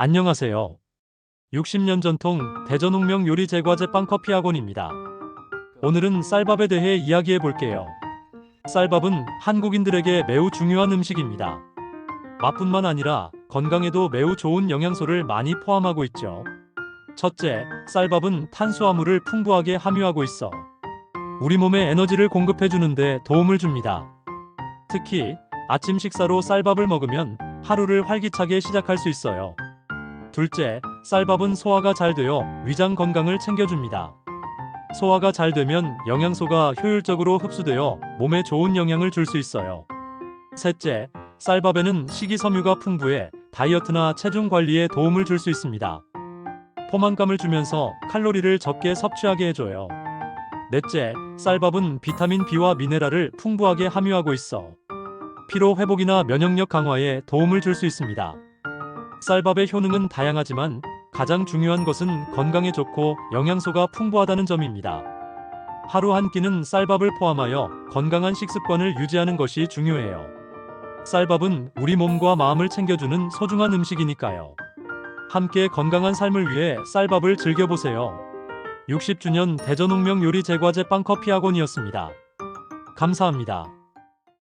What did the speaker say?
안녕하세요. 60년 전통 대전옥명 요리 제과제 빵커피 학원입니다. 오늘은 쌀밥에 대해 이야기해 볼게요. 쌀밥은 한국인들에게 매우 중요한 음식입니다. 맛뿐만 아니라 건강에도 매우 좋은 영양소를 많이 포함하고 있죠. 첫째, 쌀밥은 탄수화물을 풍부하게 함유하고 있어 우리 몸에 에너지를 공급해 주는데 도움을 줍니다. 특히 아침 식사로 쌀밥을 먹으면 하루를 활기차게 시작할 수 있어요. 둘째, 쌀밥은 소화가 잘 되어 위장 건강을 챙겨줍니다. 소화가 잘 되면 영양소가 효율적으로 흡수되어 몸에 좋은 영향을 줄 수 있어요. 셋째, 쌀밥에는 식이섬유가 풍부해 다이어트나 체중 관리에 도움을 줄 수 있습니다. 포만감을 주면서 칼로리를 적게 섭취하게 해줘요. 넷째, 쌀밥은 비타민 B와 미네랄을 풍부하게 함유하고 있어 피로 회복이나 면역력 강화에 도움을 줄 수 있습니다. 쌀밥의 효능은 다양하지만 가장 중요한 것은 건강에 좋고 영양소가 풍부하다는 점입니다. 하루 한 끼는 쌀밥을 포함하여 건강한 식습관을 유지하는 것이 중요해요. 쌀밥은 우리 몸과 마음을 챙겨주는 소중한 음식이니까요. 함께 건강한 삶을 위해 쌀밥을 즐겨보세요. 60주년 대전옥명 요리 제과제 빵커피 학원이었습니다. 감사합니다.